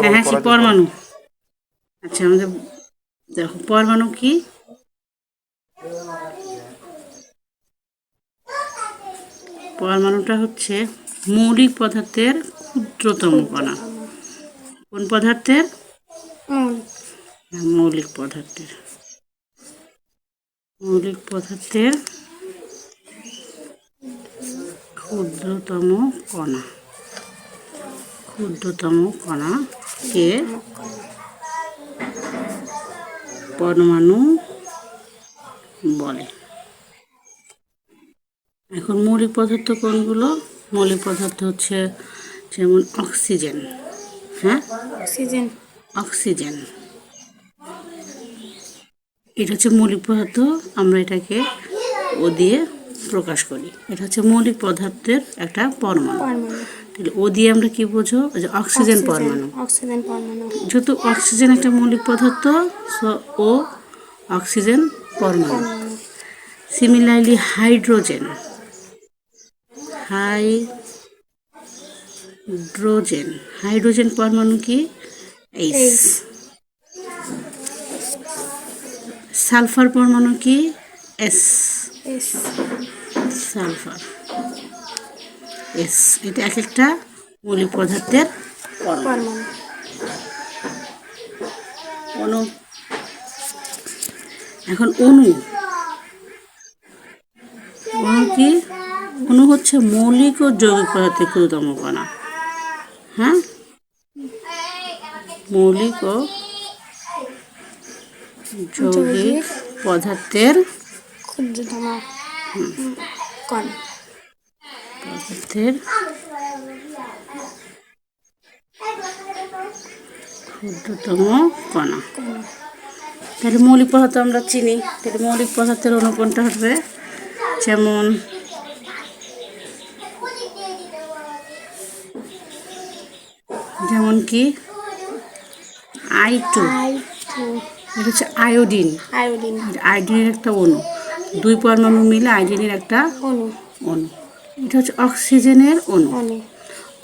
হ্যাঁ হ্যাঁ সে পরমাণু। আচ্ছা আমাদের দেখো পরমাণু কি? পরমাণুটা হচ্ছে মৌলিক পদার্থের ক্ষুদ্রতম কণা। কোন পদার্থের? হ্যাঁ, মৌলিক পদার্থের। মৌলিক পদার্থের ক্ষুদ্রতম কণা। ক্ষুদ্রতম কণাকে পরমাণু বলে। এখন মৌলিক পদার্থ কোনগুলো? মৌলিক পদার্থ হচ্ছে যেমন অক্সিজেন হ্যাঁ? অক্সিজেন। অক্সিজেন। এটা হচ্ছে মৌলিক পদার্থ আমরা এটাকে ও দিয়ে প্রকাশ করি। এটা হচ্ছে মৌলিক পদার্থের একটা পরমাণু। তাহলে ও দিয়ে আমরা কি বোঝো? যে অক্সিজেন পরমাণু। অক্সিজেন পরমাণু। যেহেতু অক্সিজেন একটা মৌলিক পদার্থ সো ও অক্সিজেন পরমাণু। সিমিলারলি হাইড্রোজেন হাইড্রোজেন হাইড্রোজেন পরমাণু কি? এইচ। সালফার পরমাণু কি? এস সালফার এস এটা এক একটা মৌলিক পদার্থের অণু। এখন অণু। অণু কি? অণু হচ্ছে মৌলিক ও যৌগিক পদার্থের ক্ষুদ্রতম কণা। হ্যাঁ? মৌলিক ও যৌগিক পদার্থের ক্ষুদ্রতম কণ। পদার্থের ক্ষুদ্রতম কণা। তাহলে মৌলিক পদার্থ আমরা চিনি। তাহলে মৌলিক পদার্থের অণু কোনটা হবে যেমন যেমন কি? আই টু আই টু এটা হচ্ছে আয়োডিন। আয়োডিন। আয়োডিনের একটা অণু। দুই পরমাণু মিলে আয়োডিনের একটা অণু। অণু। এটা হচ্ছে অক্সিজেনের অণু।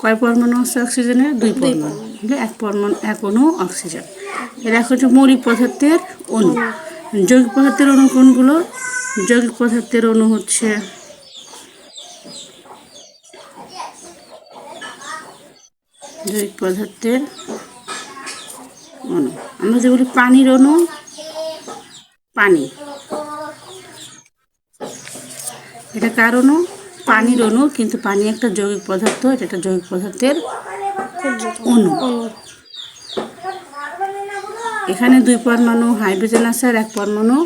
কয় পরমাণু আছে অক্সিজেনের? দুই পরমাণু। এক পরমাণু এক অণু অক্সিজেন। এরা হচ্ছে মৌলিক পদার্থের অণু। যৌগিক পদার্থের অণু কোনগুলো? যৌগিক পদার্থের অণু হচ্ছে জৈবিক পদার্থের অণু। আমরা যে বলি পানির অণু পানি। এটা কার অণু? পানির অণু কিন্তু পানি একটা যৌগিক পদার্থ, এটা একটা যৌগিক পদার্থের অণু। এখানে দুই পরমাণু হাইড্রোজেন আছে আর এক পরমাণু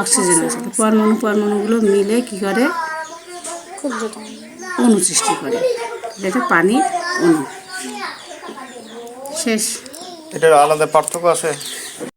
অক্সিজেন আছে। পরমাণু পরমাণুগুলো মিলে কি করে? অণু সৃষ্টি করে। এটা পানির অণু। শেষ। এটার আলাদা পার্থক্য আছে?